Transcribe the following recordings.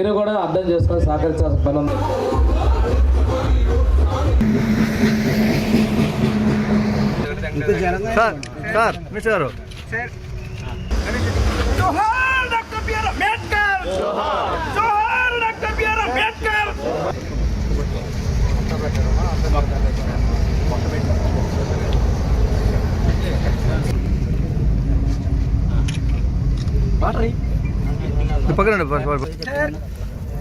మీరు కూడా అర్థం చేసుకొని సహకరించాల్సిన పని ఉంది. సార్ సార్ మిస్టర్ గారు. జోహార్ ఈ పక్కన ఉండు, పక్క- పక్క- పక్క.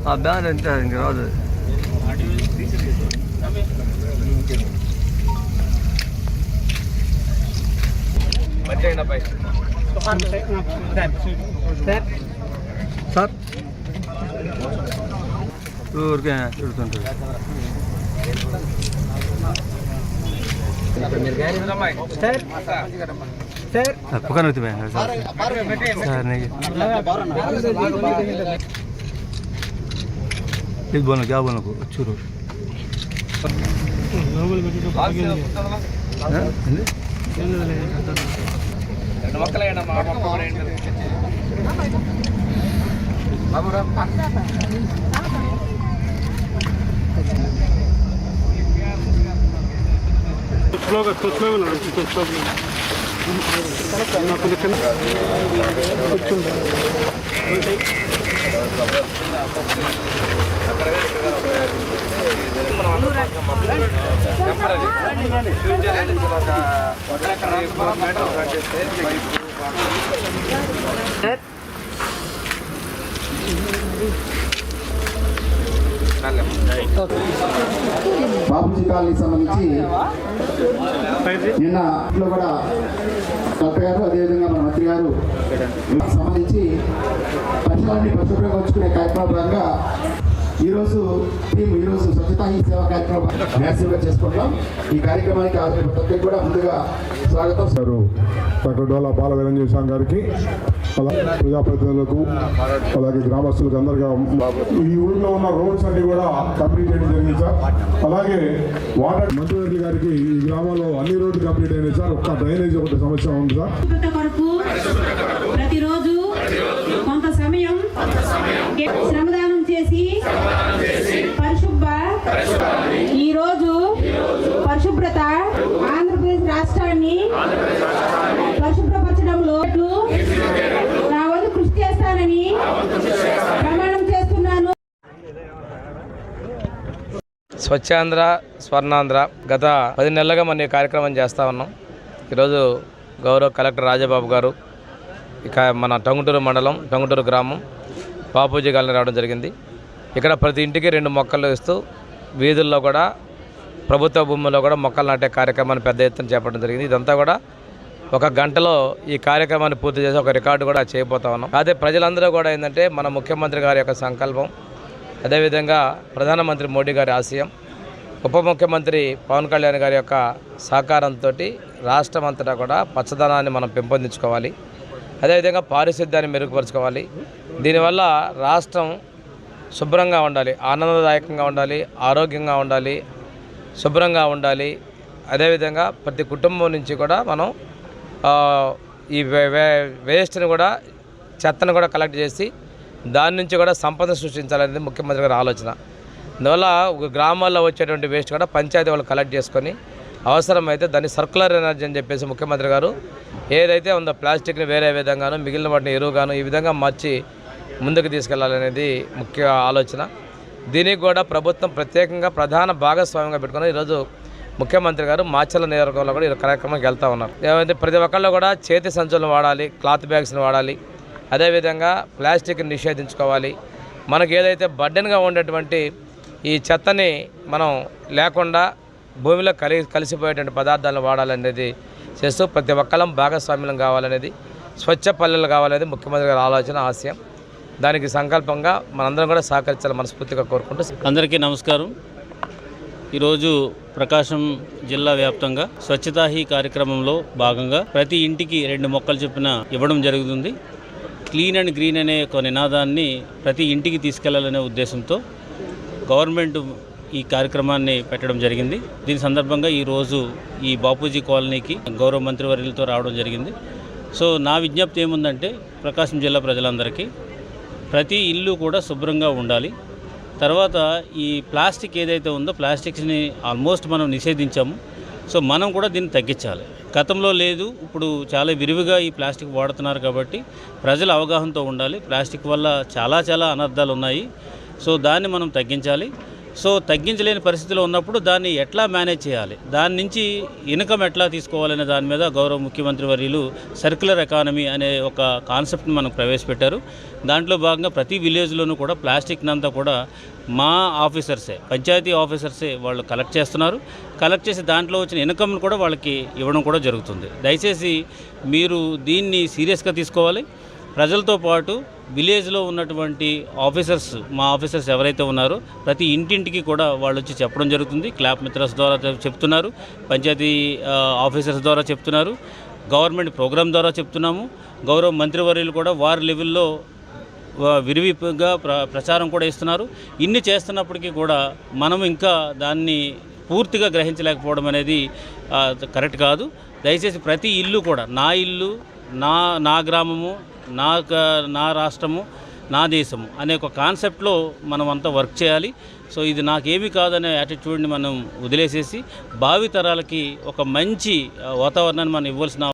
ఆ బ్యాన్ ఎంత ఇంక రాదు సార్ ఊరికే తిడుతుంటారు ಪಕ್ಕ ನೋಡ್ತೀವಿ ಸರ್ ಸರ್ ಇದು ಬೋನಕ್ಕೆ ಯಾವ ಬೋನಕ್ಕು ಚೂರು Slogan, to slogan, to slogan. కూర్చుంటారు బాబుజీ కాలనీకి సంబంధించి నిన్న ఇంట్లో కూడా కలెక్టర్ గారు అదేవిధంగా మన మంత్రి గారు సంబంధించి పరిసరాన్ని పరిశుభ్రంగా ఉంచుకునే కార్యక్రమం భాగంగా ఈరోజు టీం ఈరోజు స్వచ్ఛతా హీ సేవా కార్యక్రమం మ్యాసివ్గా చేసుకుంటాం ఈ కార్యక్రమానికి ప్రతి కూడా ముందుగా స్వాగతం. గారు డాక్టర్ డోలా బాల వీరంజన్ గారికి అలా ప్రజాప్రతినిధులకు అలాగే గ్రామస్తులకు అందరిగా ఈ ఊరిలో ఉన్న రోడ్స్ అన్ని కూడా కంప్లీట్ చేయడం జరిగింది సార్. అలాగే వాటర్ మంత్రివర్తి గారికి ఈ గ్రామంలో అన్ని రోడ్లు కంప్లీట్ అయినాయి సార్. ఒక్క డ్రైనేజ్ ఒకటి సమస్య ఉంది సార్. ప్రతిరోజు కొంత సమయం శ్రమదానం చేసి పరిశుభ్ర ఈ రోజు పరిశుభ్రత ఆంధ్రప్రదేశ్ రాష్ట్రాన్ని పరిశుభ్రపరచడంలో నా వంతు కృషి చేస్తానని ప్రమాణం చేస్తున్నాను. స్వచ్ఛాంధ్ర స్వర్ణాంధ్ర గత పది నెలలుగా మనం కార్యక్రమం చేస్తూ ఉన్నాం. ఈరోజు గౌరవ కలెక్టర్ రాజబాబు గారు ఇక మన టంగుటూరు మండలం టంగుటూరు గ్రామం బాపూజీ కాలనీ రావడం జరిగింది. ఇక్కడ ప్రతి ఇంటికి రెండు మొక్కలు ఇస్తూ వీధుల్లో కూడా ప్రభుత్వ భూముల్లో కూడా మొక్కలు నాటే కార్యక్రమాన్ని పెద్ద ఎత్తున చేపట్టడం జరిగింది. ఇదంతా కూడా ఒక గంటలో ఈ కార్యక్రమాన్ని పూర్తి చేసి ఒక రికార్డు కూడా చేయబోతా ఉన్నాం. అదే ప్రజలందరూ కూడా ఏంటంటే మన ముఖ్యమంత్రి గారి యొక్క సంకల్పం అదేవిధంగా ప్రధానమంత్రి మోడీ గారి ఆశయం ఉప ముఖ్యమంత్రి పవన్ కళ్యాణ్ గారి యొక్క సహకారంతో రాష్ట్రం అంతటా కూడా పచ్చదనాన్ని మనం పెంపొందించుకోవాలి. అదేవిధంగా పారిశుద్ధ్యాన్ని మెరుగుపరుచుకోవాలి. దీనివల్ల రాష్ట్రం శుభ్రంగా ఉండాలి ఆనందదాయకంగా ఉండాలి ఆరోగ్యంగా ఉండాలి శుభ్రంగా ఉండాలి. అదేవిధంగా ప్రతి కుటుంబం నుంచి కూడా మనం ఈ వే- వే- వేస్ట్ని కూడా చెత్తను కూడా కలెక్ట్ చేసి దాని నుంచి కూడా సంపద సృష్టించాలనేది ముఖ్యమంత్రి గారి ఆలోచన. అందువల్ల గ్రామాల్లో వచ్చేటువంటి వేస్ట్ కూడా పంచాయతీ వాళ్ళు కలెక్ట్ చేసుకొని అవసరమైతే దాన్ని సర్కులర్ ఎనర్జీ అని చెప్పేసి ముఖ్యమంత్రి గారు ఏదైతే ఉందో ప్లాస్టిక్ని వేరే విధంగాను మిగిలిన వాటిని ఎరువుగాను ఈ విధంగా మార్చి ముందుకు తీసుకెళ్ళాలనేది ముఖ్య ఆలోచన. దీనికి కూడా ప్రభుత్వం ప్రత్యేకంగా ప్రధాన భాగస్వామ్యంగా పెట్టుకుని ఈరోజు ముఖ్యమంత్రి గారు మాచల నియోజకవర్గంలో కూడా ఈ కార్యక్రమానికి వెళ్తూ ఉన్నారు. ఏమంటే ప్రతి ఒక్కళ్ళు కూడా చేతి సంచులను వాడాలి క్లాత్ బ్యాగ్స్ని వాడాలి అదేవిధంగా ప్లాస్టిక్ని నిషేధించుకోవాలి. మనకు ఏదైతే బడ్డెన్గా ఉండేటువంటి ఈ చెత్తని మనం లేకుండా భూమిలో కలి కలిసిపోయేటువంటి పదార్థాలను వాడాలనేది చేస్తూ ప్రతి ఒక్కళ్ళం భాగస్వామ్యం కావాలనేది స్వచ్ఛ పల్లెలు కావాలనేది ముఖ్యమంత్రి గారి ఆలోచన ఆశయం. దానికి సంకల్పంగా మనందరం కూడా సహకరించాలని మనస్ఫూర్తిగా కోరుకుంటూ అందరికీ నమస్కారం. ఈరోజు ప్రకాశం జిల్లా వ్యాప్తంగా స్వచ్ఛతా హీ కార్యక్రమంలో భాగంగా ప్రతి ఇంటికి రెండు మొక్కలు చొప్పున ఇవ్వడం జరుగుతుంది. క్లీన్ అండ్ గ్రీన్ అనే ఒక నినాదాన్ని ప్రతి ఇంటికి తీసుకెళ్ళాలనే ఉద్దేశంతో గవర్నమెంట్ ఈ కార్యక్రమాన్ని పెట్టడం జరిగింది. దీని సందర్భంగా ఈరోజు ఈ బాపూజీ కాలనీకి గౌరవ మంత్రివర్యులతో రావడం జరిగింది. సో నా విజ్ఞప్తి ఏముందంటే ప్రకాశం జిల్లా ప్రజలందరికీ ప్రతి ఇల్లు కూడా శుభ్రంగా ఉండాలి. తర్వాత ఈ ప్లాస్టిక్ ఏదైతే ఉందో ప్లాస్టిక్స్ని ఆల్మోస్ట్ మనం నిషేధించాము. సో మనం కూడా దీన్ని తగ్గించాలి. గతంలో లేదు ఇప్పుడు చాలా విరివిగా ఈ ప్లాస్టిక్ వాడుతున్నారు కాబట్టి ప్రజల అవగాహనతో ఉండాలి. ప్లాస్టిక్ వల్ల చాలా చాలా అనర్థాలు ఉన్నాయి సో దాన్ని మనం తగ్గించాలి. సో తగ్గించలేని పరిస్థితిలో ఉన్నప్పుడు దాన్ని ఎట్లా మేనేజ్ చేయాలి? దాని నుంచి ఇన్కమ్ ఎట్లా తీసుకోవాలనే దాని మీద గౌరవ ముఖ్యమంత్రి వర్యులు సర్క్యులర్ ఎకానమీ అనే ఒక కాన్సెప్ట్ని మనకు ప్రవేశపెట్టారు. దాంట్లో భాగంగా ప్రతి విలేజ్లోనూ కూడా ప్లాస్టిక్నంతా కూడా మా ఆఫీసర్సే పంచాయతీ ఆఫీసర్సే వాళ్ళు కలెక్ట్ చేస్తున్నారు. కలెక్ట్ చేసి దాంట్లో వచ్చిన ఇన్కమ్ను కూడా వాళ్ళకి ఇవ్వడం కూడా జరుగుతుంది. దయచేసి మీరు దీన్ని సీరియస్గా తీసుకోవాలి. ప్రజలతో పాటు విలేజ్లో ఉన్నటువంటి ఆఫీసర్స్ మా ఆఫీసర్స్ ఎవరైతే ఉన్నారో ప్రతి ఇంటింటికి కూడా వాళ్ళు వచ్చి చెప్పడం జరుగుతుంది. క్లాప్ మిత్రస్ ద్వారా చెప్తున్నారు. పంచాయతీ ఆఫీసర్స్ ద్వారా చెప్తున్నారు. గవర్నమెంట్ ప్రోగ్రామ్ ద్వారా చెప్తున్నాము. గౌరవ మంత్రివర్యులు కూడా వారి లెవెల్లో విరివిగా ప్ర ప్రచారం కూడా ఇస్తున్నారు. ఇన్ని చేస్తున్నప్పటికీ కూడా మనం ఇంకా దాన్ని పూర్తిగా గ్రహించలేకపోవడం అనేది కరెక్ట్ కాదు. దయచేసి ప్రతి ఇల్లు కూడా నా ఇల్లు నా నా గ్రామము నా నా రాష్ట్రము నా దేశము అనే ఒక కాన్సెప్ట్లో మనం అంతా వర్క్ చేయాలి. సో ఇది నాకేమీ కాదనే యాటిట్యూడ్ని మనం వదిలేసేసి భావి తరాలకి ఒక మంచి వాతావరణాన్ని మనం ఇవ్వాల్సిన